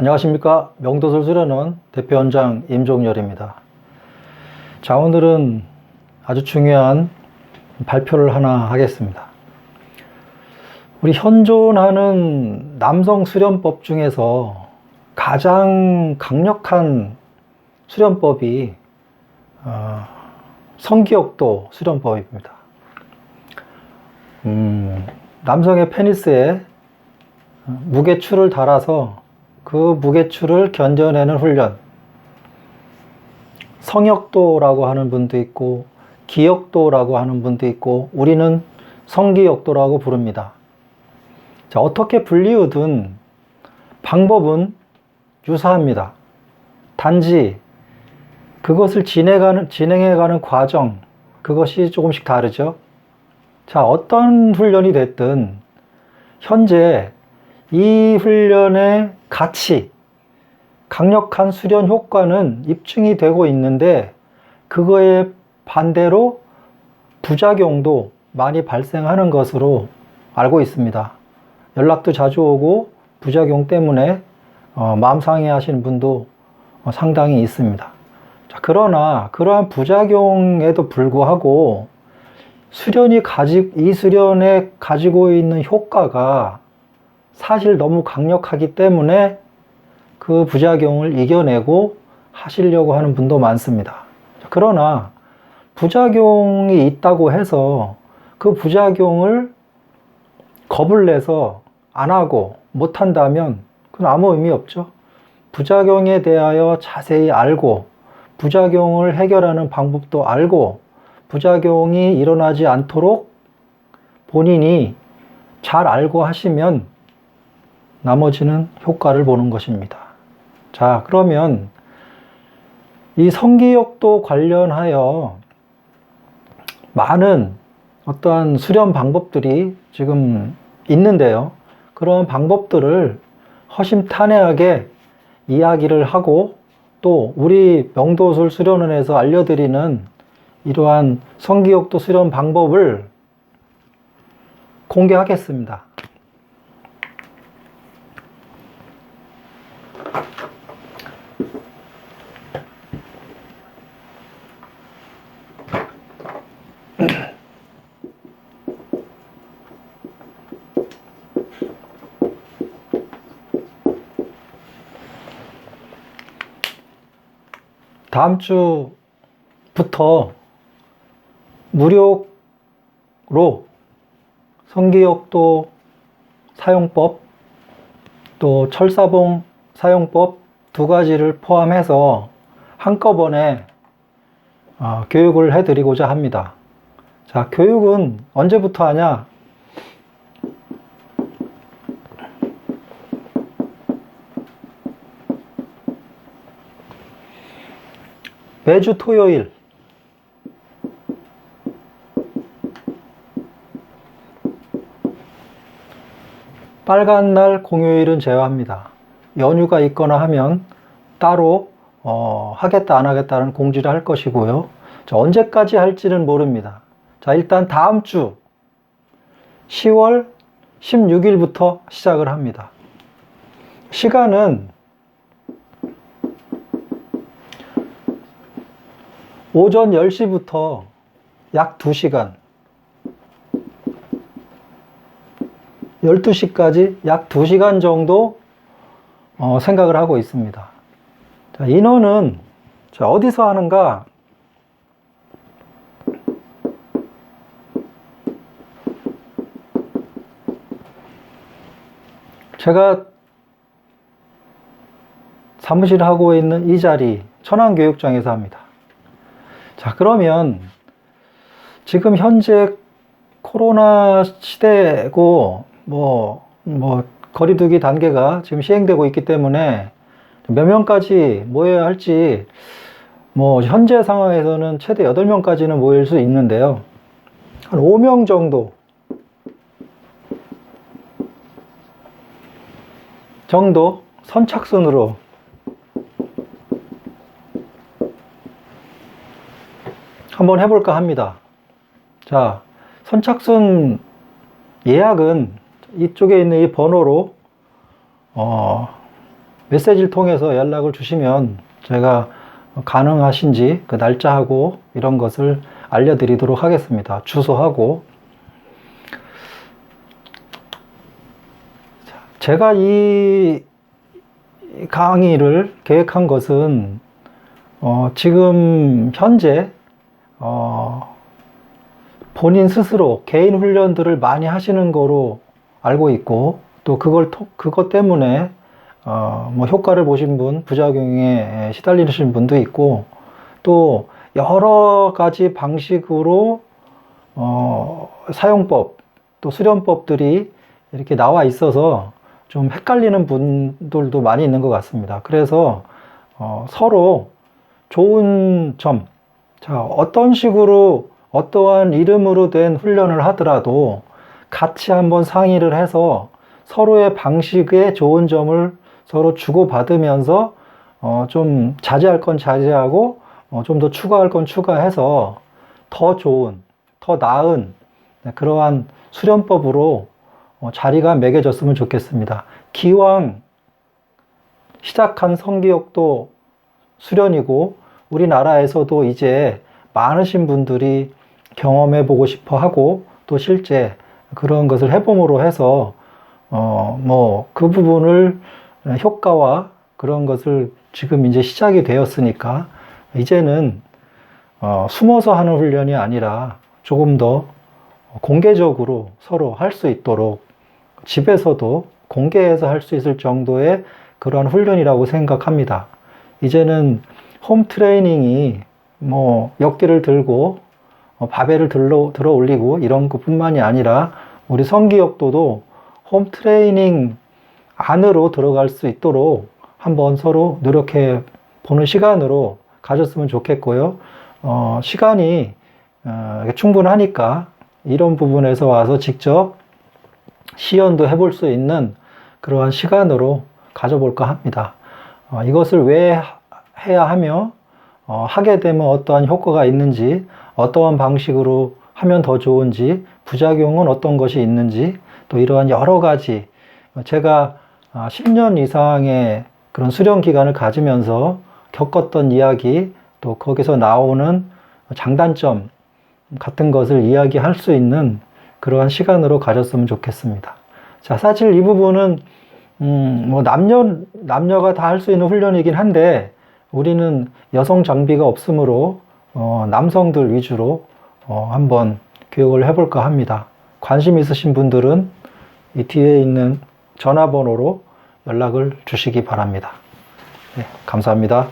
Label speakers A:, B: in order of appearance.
A: 안녕하십니까. 명도술 수련원 대표원장 임종열입니다. 자, 오늘은 아주 중요한 발표를 하나 하겠습니다. 우리 현존하는 남성 수련법 중에서 가장 강력한 수련법이 어, 성기역도 수련법입니다. 음, 남성의 페니스에 무게추를 달아서 그 무게추를 견뎌내는 훈련. 성역도라고 하는 분도 있고, 기역도라고 하는 분도 있고, 우리는 성기역도라고 부릅니다. 자, 어떻게 불리우든 방법은 유사합니다. 단지 그것을 진행하는, 진행해가는 과정, 그것이 조금씩 다르죠. 자, 어떤 훈련이 됐든, 현재 이 훈련의 가치, 강력한 수련 효과는 입증이 되고 있는데, 그거에 반대로 부작용도 많이 발생하는 것으로 알고 있습니다. 연락도 자주 오고, 부작용 때문에 어, 마음 상해 하시는 분도 어, 상당히 있습니다. 자, 그러나 그러한 부작용에도 불구하고 수련이 가지, 이 수련에 가지고 있는 효과가 사실 너무 강력하기 때문에 그 부작용을 이겨내고 하시려고 하는 분도 많습니다. 그러나 부작용이 있다고 해서 그 부작용을 겁을 내서 안 하고 못 한다면 그건 아무 의미 없죠. 부작용에 대하여 자세히 알고 부작용을 해결하는 방법도 알고 부작용이 일어나지 않도록 본인이 잘 알고 하시면 나머지는 효과를 보는 것입니다. 자, 그러면 이 성기역도 관련하여 많은 어떠한 수련 방법들이 지금 있는데요. 그런 방법들을 허심탄회하게 이야기를 하고 또 우리 명도술 수련원에서 알려드리는 이러한 성기역도 수련 방법을 공개하겠습니다. 다음 주부터 무료로 성기역도 사용법 또 철사봉 사용법 두 가지를 포함해서 한꺼번에 어, 교육을 해드리고자 합니다. 자, 교육은 언제부터 하냐? 매주 토요일 빨간 날 공휴일은 제외합니다. 연휴가 있거나 하면 따로 어, 하겠다 안 하겠다는 공지를 할 것이고요. 자, 언제까지 할지는 모릅니다. 자, 일단 다음 주 10월 16일부터 시작을 합니다. 시간은 오전 10시부터 약 2시간, 12시까지 약 2시간 정도 어, 생각을 하고 있습니다. 자, 인원은 자, 어디서 하는가? 제가 사무실 하고 있는 이 자리 천안교육장에서 합니다. 자, 그러면 지금 현재 코로나 시대고 뭐, 뭐, 거리두기 단계가 지금 시행되고 있기 때문에 몇 명까지 모여야 할지 뭐, 현재 상황에서는 최대 8명까지는 모일 수 있는데요. 한 5명 정도 정도 선착순으로 한번 해볼까 합니다. 자, 선착순 예약은 이쪽에 있는 이 번호로 어, 메시지를 통해서 연락을 주시면 제가 가능하신지 그 날짜하고 이런 것을 알려드리도록 하겠습니다. 주소하고 자, 제가 이 강의를 계획한 것은 어, 지금 현재 어, 본인 스스로 개인 훈련들을 많이 하시는 거로 알고 있고 또 그걸 토- 그것 때문에 어, 뭐 효과를 보신 분, 부작용에 시달리신 분도 있고 또 여러 가지 방식으로 어, 사용법 또 수련법들이 이렇게 나와 있어서 좀 헷갈리는 분들도 많이 있는 것 같습니다. 그래서 어, 서로 좋은 점, 자, 어떤 식으로 어떠한 이름으로 된 훈련을 하더라도 같이 한번 상의를 해서 서로의 방식의 좋은 점을 서로 주고받으면서 어, 좀 자제할 건 자제하고 어, 좀 더 추가할 건 추가해서 더 좋은, 더 나은 네, 그러한 수련법으로 어, 자리가 매겨졌으면 좋겠습니다. 기왕 시작한 성기역도 수련이고 우리나라에서도 이제 많으신 분들이 경험해 보고 싶어 하고 또 실제 그런 것을 해봄으로 해서 어 뭐 그 부분을 효과와 그런 것을 지금 이제 시작이 되었으니까 이제는 어 숨어서 하는 훈련이 아니라 조금 더 공개적으로 서로 할 수 있도록 집에서도 공개해서 할 수 있을 정도의 그러한 훈련이라고 생각합니다. 이제는 홈 트레이닝이 뭐 역기를 들고 어, 바벨을 들러, 들어 올리고 이런 것 뿐만이 아니라 우리 성기역도도 홈 트레이닝 안으로 들어갈 수 있도록 한번 서로 노력해 보는 시간으로 가졌으면 좋겠고요. 어, 시간이 어, 충분하니까 이런 부분에서 와서 직접 시연도 해볼 수 있는 그러한 시간으로 가져볼까 합니다. 어, 이것을 왜 하- 해야 하며 어, 하게 되면 어떠한 효과가 있는지 어떠한 방식으로 하면 더 좋은지 부작용은 어떤 것이 있는지 또 이러한 여러 가지 어, 제가 아, 10년 이상의 그런 수련 기간을 가지면서 겪었던 이야기 또 거기서 나오는 장단점 같은 것을 이야기할 수 있는 그러한 시간으로 가졌으면 좋겠습니다. 자, 사실 이 부분은 음, 뭐 남녀 남녀가 다 할 수 있는 훈련이긴 한데 우리는 여성 장비가 없으므로 어, 남성들 위주로 어, 한번 교육을 해볼까 합니다. 관심 있으신 분들은 이 뒤에 있는 전화번호로 연락을 주시기 바랍니다. 네, 감사합니다.